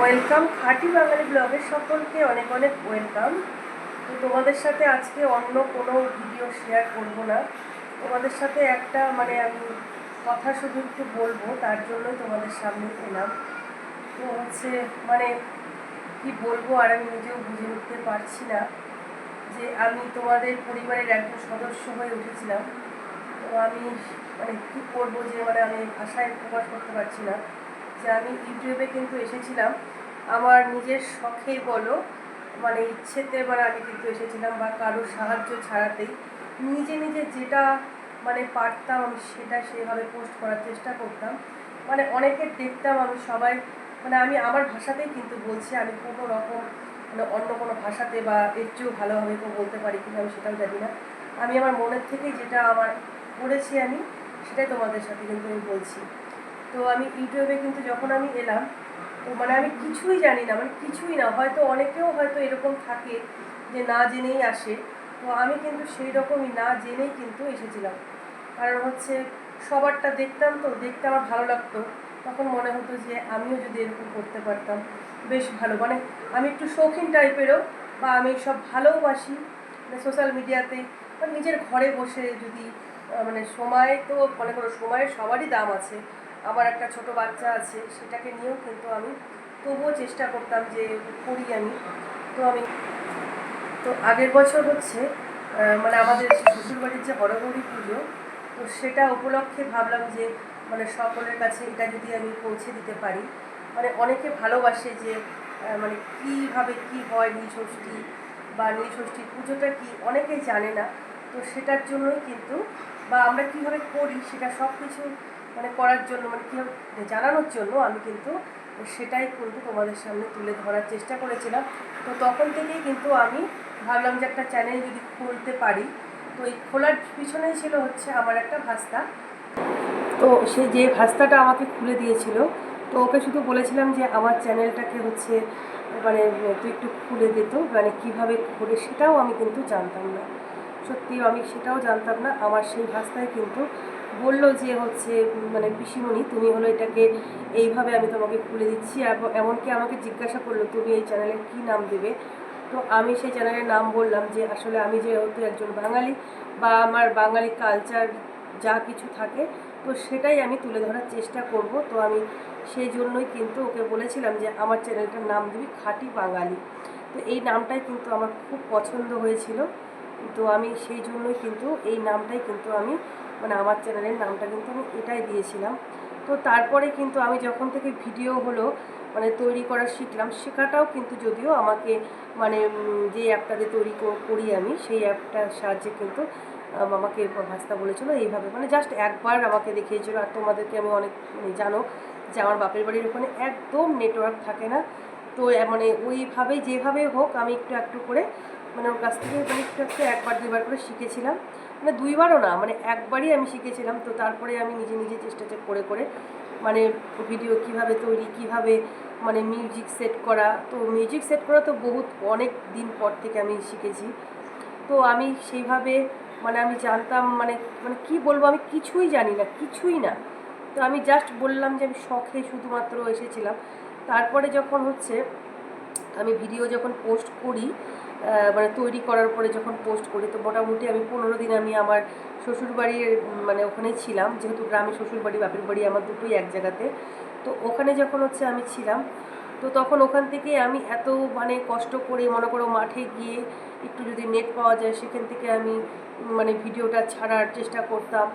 Welcome খাঁটি বাঙালি ব্লগের সকলকে অনেক অনেক ওয়েলকাম। তো তোমাদের সাথে আজকে অন্য কোনো ভিডিও শেয়ার করব না। তোমাদের সাথে একটা মানে আমি কথা শুধু একটু বলব, তার জন্যই তোমাদের সামনে এলাম। তো হচ্ছে মানে কি বলব আর আমি নিজেও বুঝে উঠতে পারছি না যে আমি তোমাদের পরিবারের একজন সদস্য হয়ে উঠেছিলাম। তো আমি মানে কী করব যে মানে আমি ভাষায় প্রকাশ করতে পারছি না। যে আমি ইউটিউবে কিন্তু এসেছিলাম। আমার নিজের শখে বলো মানে ইচ্ছেতে মানে আমি কিন্তু এসেছিলাম বা কারোর সাহায্য ছাড়াতেই। নিজে নিজে যেটা মানে পারতাম আমি সেটা সেভাবে পোস্ট করার চেষ্টা করতাম। মানে অনেকের দেখতাম আমি সবাই মানে আমি আমার ভাষাতেই কিন্তু বলছি, আমি কোনো রকম মানে অন্য কোনো ভাষাতে বা এর চেয়েও ভালোভাবে কেউ বলতে পারি কিনা আমি সেটাও জানি না। আমি আমার মনের থেকেই যেটা আমার করেছি আমি, সেটাই তোমাদের সাথে কিন্তু আমি বলছি। তো আমি ইউটিউবে কিন্তু যখন আমি এলাম, তো মানে আমি কিছুই জানি না মানে কিছুই না, হয়তো অনেকেও হয়তো এরকম থাকে যে না জেনেই আসে, তো আমি কিন্তু সেই রকমই না জেনেই কিন্তু এসেছিলাম। কারণ হচ্ছে সবারটা দেখতাম তো, দেখতে আমার ভালো লাগতো, তখন মনে হতো যে আমিও যদি এরকম করতে পারতাম, বেশ ভালো। মানে আমি একটু শৌখিন টাইপেরও বা আমি সব ভালোবাসি মানে সোশ্যাল মিডিয়াতে, বা নিজের ঘরে বসে যদি মানে সময় তো, মনে করো সময়ের সবারই দাম আছে আমার একটা ছোট বাচ্চা আছে, সেটাকে নিয়েও কিন্তু আমি তবুও চেষ্টা করতাম যে করি আমি। তো আমি, তো আগের বছর হচ্ছে মানে আমাদের শ্বশুরবাড়ির যে হরগৌরী পুজো, তো সেটা উপলক্ষে ভাবলাম যে মানে সকলের কাছে এটা যদি আমি পৌঁছে দিতে পারি। মানে অনেকে ভালোবাসে যে মানে কীভাবে কি হয় নীষষ্ঠী বা নীষষ্ঠী পুজোটা কি, অনেকেই জানে না। তো সেটার জন্যই কিন্তু, বা আমরা কীভাবে করি সেটা সব কিছু মানে করার জন্য মানে কীভাবে জানানোর জন্য আমি কিন্তু সেটাই কিন্তু তোমাদের সামনে তুলে ধরার চেষ্টা করেছিলাম। তো তখন থেকেই কিন্তু আমি ভাবলাম যে একটা চ্যানেল যদি খুলতে পারি। তো এই খোলার পিছনেই ছিল হচ্ছে আমার একটা ভাস্তা। তো সে যে ভাস্তাটা আমাকে খুলে দিয়েছিল, তো ওকে শুধু বলেছিলাম যে আমার চ্যানেলটাকে হচ্ছে মানে তুই একটু খুলে দিত মানে কীভাবে খুলে সেটাও আমি কিন্তু জানতাম না। সত্যি আমি সেটাও জানতাম না, আমার সেই ভাস্তায় কিন্তু বলল যে হচ্ছে মানে পিসিমণি, তুমি হলো এটাকে এইভাবে আমি তোমাকে খুলে দিচ্ছি। এবং এমনকি আমাকে জিজ্ঞাসা করল, তুমি এই চ্যানেলের কী নাম দেবে? তো আমি সেই চ্যানেলের নাম বললাম যে, আসলে আমি যেহেতু একজন বাঙালি বা আমার বাঙালি কালচার যা কিছু থাকে, তো সেটাই আমি তুলে ধরার চেষ্টা করব। তো আমি সেই জন্যই কিন্তু ওকে বলেছিলাম যে, আমার চ্যানেলটার নাম দিবি খাঁটি বাঙালি। তো এই নামটাই কিন্তু আমার খুব পছন্দ হয়েছিল। তো আমি সেই জন্যই কিন্তু এই নামটাই কিন্তু আমি মানে আমার চ্যানেলের নামটা কিন্তু আমি এটাই দিয়েছিলাম। তো তারপরে কিন্তু আমি যখন থেকে ভিডিও হলো মানে তৈরি করা শিখলাম, শেখাটাও কিন্তু যদিও আমাকে মানে যে অ্যাপটাতে তৈরি করি আমি, সেই অ্যাপটার সাহায্যে কিন্তু আমাকে ভাস্তা বলেছিল এইভাবে। মানে জাস্ট একবার আমাকে দেখিয়েছিল, আর তোমাদেরকে আমি অনেক মানে জানো যে আমার বাপের বাড়ির ওখানে একদম নেটওয়ার্ক থাকে না। তো মানে ওইভাবেই, যেভাবে হোক আমি একটু একটু করে মানে ওর কাছ থেকে মানে একটু একবার দুইবার করে শিখেছিলাম। মানে দুইবারও না মানে একবারই আমি শিখেছিলাম। তো তারপরে আমি নিজে নিজে চেষ্টা করে করে মানে ভিডিও কীভাবে তৈরি, কীভাবে মানে মিউজিক সেট করা। তো মিউজিক সেট করা তো বহুত অনেক দিন পর থেকে আমি শিখেছি। তো আমি সেইভাবে মানে আমি জানতাম মানে মানে কি বলব আমি কিছুই জানি না, কিছুই না। তো আমি জাস্ট বললাম যে আমি শখে শুধুমাত্র এসেছিলাম। তারপরে যখন হচ্ছে আমি ভিডিও যখন পোস্ট করি মানে তৈরি করার পরে যখন পোস্ট করি, তো মোটামুটি আমি পনেরো দিন আমি আমার শ্বশুরবাড়ির মানে ওখানে ছিলাম। যেহেতু গ্রামে শ্বশুরবাড়ি, বাপের বাড়ি আমার দুটোই এক জায়গাতে। তো ওখানে যখন হচ্ছে আমি ছিলাম, তো তখন ওখান থেকে আমি এত মানে কষ্ট করে মনে করো মাঠে গিয়ে একটু যদি নেট পাওয়া যায়, সেখান থেকে আমি মানে ভিডিওটা ছাড়ার চেষ্টা করতাম।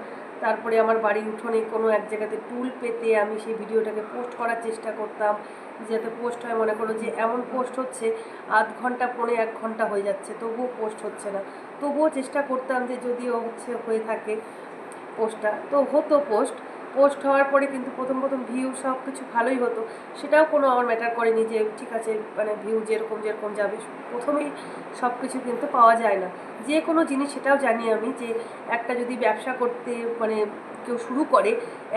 তারপরে আমার বাড়ির উঠোনে কোনো এক জায়গাতে টুল পেতে আমি সেই ভিডিওটাকে পোস্ট করার চেষ্টা করতাম। যাতে পোস্ট হয় মনে করো যে এমন পোস্ট হচ্ছে, আধ ঘণ্টা, পৌনে এক ঘণ্টা হয়ে যাচ্ছে, তবুও পোস্ট হচ্ছে না। তবুও চেষ্টা করতাম যে যদিও হচ্ছে হয়ে থাকে পোস্টটা। তো হতো পোস্ট পোস্ট হওয়ার পরে কিন্তু প্রথম প্রথম ভিউ সব কিছু ভালোই হতো। সেটাও কোনো আমার ম্যাটার করেনি যে ঠিক আছে মানে ভিউ যেরকম যেরকম যাবে, প্রথমেই সব কিছু কিন্তু পাওয়া যায় না। যে কোনো জিনিস সেটাও জানি আমি যে একটা যদি ব্যবসা করতে মানে কেউ শুরু করে,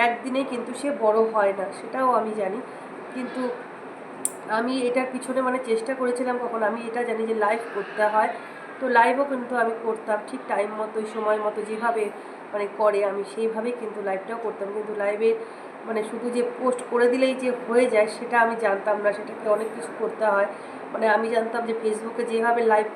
একদিনে কিন্তু সে বড় হয় না, সেটাও আমি জানি। কিন্তু আমি এটার পিছনে মানে চেষ্টা করেছিলাম কখন আমি এটা জানি যে লাইভ করতে হয়। তো লাইভও কিন্তু আমি করতাম ঠিক টাইম মতো, সময় মতো, যেভাবে মানে করে, আমি সেইভাবেই কিন্তু লাইভটাও করতাম। কিন্তু লাইভে মানে শুধু যে পোস্ট করে দিলেই যে হয়ে যায়, সেটা আমি জানতাম না। সেটাকে অনেক কিছু করতে হয়। মানে আমি জানতাম যে ফেসবুকে যেভাবে লাইভ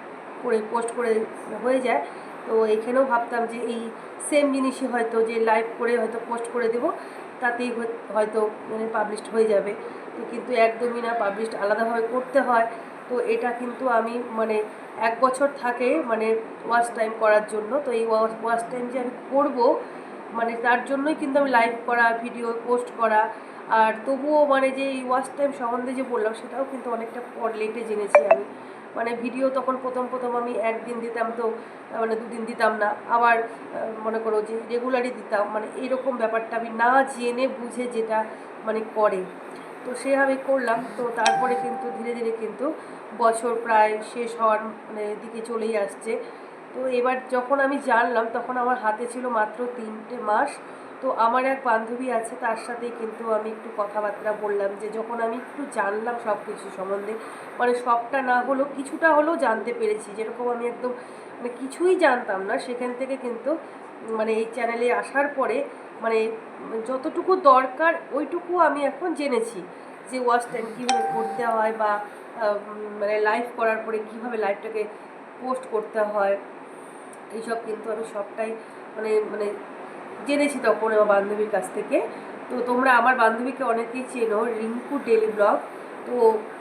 করে পোস্ট করে হয়ে যায়, তো এখানেও ভাবতাম যে এই সেম জিনিসই হয়তো যে লাইভ করে হয়তো পোস্ট করে দেবো, তাতেই হয়- হয়তো মানে পাবলিশড হয়ে যাবে। তো কিন্তু একদমই না পাবলিশড আলাদাভাবে করতে হয়। তো এটা কিন্তু আমি মানে এক বছর থাকে মানে ওয়াচ টাইম করার জন্য। তো এই ওয়াচ টাইম যে আমি করব মানে তার জন্যই কিন্তু আমি লাইভ করা ভিডিও পোস্ট করা। আর তবুও মানে যে এই ওয়াচ টাইম সম্বন্ধে যে বললাম, সেটাও কিন্তু অনেকটা পর লেটে জেনেছি আমি। মানে ভিডিও তখন প্রথম প্রথম আমি একদিন দিতাম তো মানে দুদিন দিতাম না। আবার মনে করো যে রেগুলারই দিতাম। মানে এরকম ব্যাপারটা আমি না জেনে বুঝে যেটা মানে করে। তো সেভাবে করলাম। তো তারপরে কিন্তু ধীরে ধীরে কিন্তু বছর প্রায় শেষ হওয়ার মানে দিকে চলেই আসছে। তো এবার যখন আমি জানলাম, তখন আমার হাতে ছিল মাত্র তিনটে মাস। তো আমার এক বান্ধবী আছে, তার সাথেই কিন্তু আমি একটু কথাবার্তা বললাম যে, যখন আমি একটু জানলাম সব কিছু সম্বন্ধে মানে সবটা না হলেও কিছুটা হলেও জানতে পেরেছি। যেরকম আমি একদম মানে কিছুই জানতাম না, সেখান থেকে কিন্তু মানে এই চ্যানেলে আসার পরে মানে যতটুকু দরকার, ওইটুকু আমি এখন জেনেছি যে ওয়াচ টাইম কীভাবে করতে হয় বা মানে লাইভ করার পরে কীভাবে লাইভটাকে পোস্ট করতে হয়, এইসব কিন্তু আমি সবটাই মানে মানে জেনেছি তখন আমার বান্ধবীর কাছ থেকে। তো তোমরা আমার বান্ধবীকে অনেকেই চেনো, রিঙ্কু ডেলি ব্লগ তো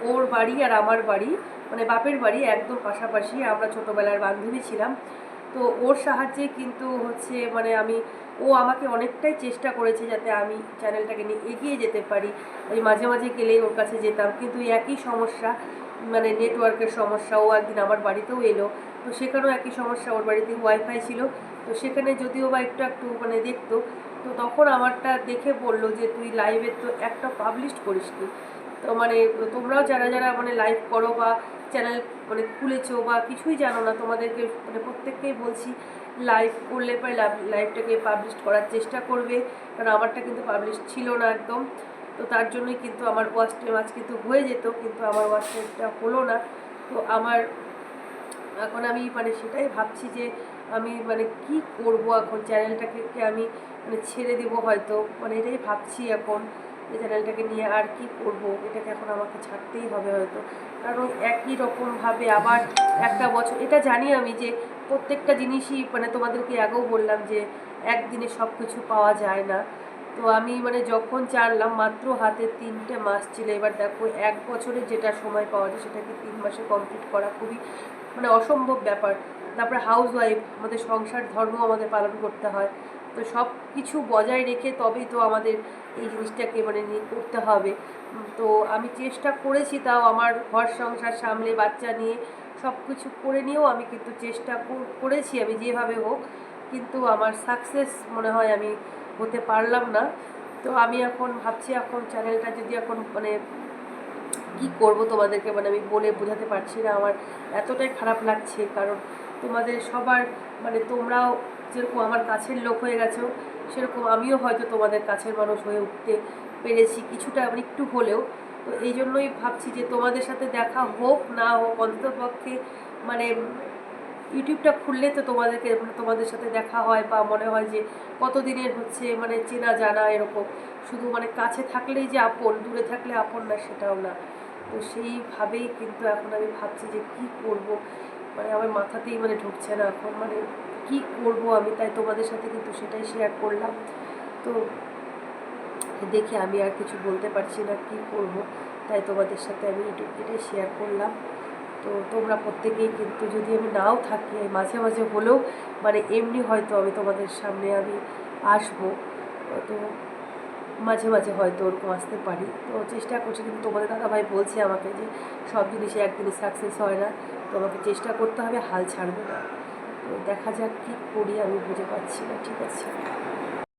ওর বাড়ি আর আমার বাড়ি মানে বাপের বাড়ি একদম পাশাপাশি আমরা ছোটোবেলার বান্ধবী ছিলাম। তো ওর সাহায্যে কিন্তু হচ্ছে মানে আমি, ও আমাকে অনেকটাই চেষ্টা করেছে যাতে আমি চ্যানেলটাকে নিয়ে এগিয়ে যেতে পারি। আমি মাঝে মাঝে গেলেই ওর কাছে যেতাম, কিন্তু একই সমস্যা মানে নেটওয়ার্কের সমস্যা, ও একদিন আমার বাড়িতেও এলো। তো সেখানেও একই সমস্যা, ওর বাড়িতে ওয়াইফাই ছিল। তো সেখানে যদিও বা একটু একটু মানে দেখতো, তো তখন আমারটা দেখে বলল যে, তুই লাইভে তো একটা পাবলিশ করিস তো মানে তোমরাও যারা যারা মানে লাইভ করো বা চ্যানেল মানে খুলেছো বা কিছুই জানো না, তোমাদেরকে মানে প্রত্যেককেই বলছি লাইভ করলে পরে লাইভটাকে পাবলিশ করার চেষ্টা করবে, কারণ আমারটা কিন্তু পাবলিশ ছিল না একদম। তো তার জন্যই কিন্তু আমার ওয়াচ টাইম আজ কিন্তু হয়ে যেত, কিন্তু আমার ওয়াচ টাইমটা হলো না। তো আমার এখন আমি মানে সেটাই ভাবছি যে আমি মানে কি করব এখন চ্যানেলটাকে আমি মানে ছেড়ে দেব হয়তো মানে এটাই ভাবছি এখন। যে চ্যানেলটাকে নিয়ে আর কি করব? এটাকে এখন আমাকে ছাড়তেই হবে হয়তো। কারণ একই রকমভাবে আবার একটা বছর, এটা জানি আমি যে প্রত্যেকটা জিনিসই মানে তোমাদেরকে আগেও বললাম যে একদিনে সব কিছু পাওয়া যায় না। তো আমি মানে যখন জানলাম মাত্র হাতে তিনটে মাস ছিল, এবার দেখো এক বছরের যেটা সময় পাওয়া যায় সেটাকে তিন মাসে কমপ্লিট করা খুবই মানে অসম্ভব ব্যাপার। তারপরে হাউস ওয়াইফ আমাদের সংসার ধর্ম আমাদের পালন করতে হয়। তো সব কিছু বজায় রেখে তবেই তো আমাদের এই জিনিসটাকে মানে করতে হবে। তো আমি চেষ্টা করেছি তাও আমার ঘর সংসার সামলে বাচ্চা নিয়ে সব কিছু করে নিয়েও আমি কিন্তু চেষ্টা কর- করেছি আমি যেভাবে হোক। কিন্তু আমার সাকসেস মনে হয় আমি হতে পারলাম না। তো আমি এখন ভাবছি এখন চ্যানেলটা যদি এখন মানে কি করব তোমাদেরকে মানে আমি বলে বোঝাতে পারছি না। আমার এতটাই খারাপ লাগছে। কারণ তোমাদের সবার মানে তোমরাও যেরকম আমার কাছের লোক হয়ে গেছো, সেরকম আমিও হয়তো তোমাদের কাছের মানুষ হয়ে উঠতে পেরেছি কিছুটা মানে একটু হলেও। তো এই জন্যই ভাবছি যে তোমাদের সাথে দেখা হোক, না হোক, অন্ততপক্ষে মানে ইউটিউবটা খুললে তো তোমাদেরকে মানে তোমাদের সাথে দেখা হয় বা মনে হয় যে কতদিনের হচ্ছে মানে চেনা জানা এরকম। শুধু মানে কাছে থাকলেই যে আপন, দূরে থাকলে আপন না, সেটাও না। তো সেইভাবেই কিন্তু এখন আমি ভাবছি যে কি করব? মানে আমার মাথাতেই মানে ঢুকছে না এখন। মানে কি করব আমি? তাই তোমাদের সাথে কিন্তু সেটাই শেয়ার করলাম। তো দেখে আমি আর কিছু বলতে পারছি না কি করব। তাই তোমাদের সাথে আমি এটাই শেয়ার করলাম। তো তোমরা প্রত্যেকেই কিন্তু যদি আমি নাও থাকি মাঝে মাঝে হলেও মানে এমনি হয়তো আমি তোমাদের সামনে আমি আসব। তো মাঝে মাঝে হয়তো ওরকম আসতে পারি। তো চেষ্টা করছি, কিন্তু তোমাদের দাদাভাই বলছে আমাকে যে সব জিনিসে একদিনই সাকসেস হয় না। তো আমাকে চেষ্টা করতে হবে, হাল ছাড়বে না। তো দেখা যাক কী করি, আমি বুঝে পাচ্ছি না। ঠিক আছে।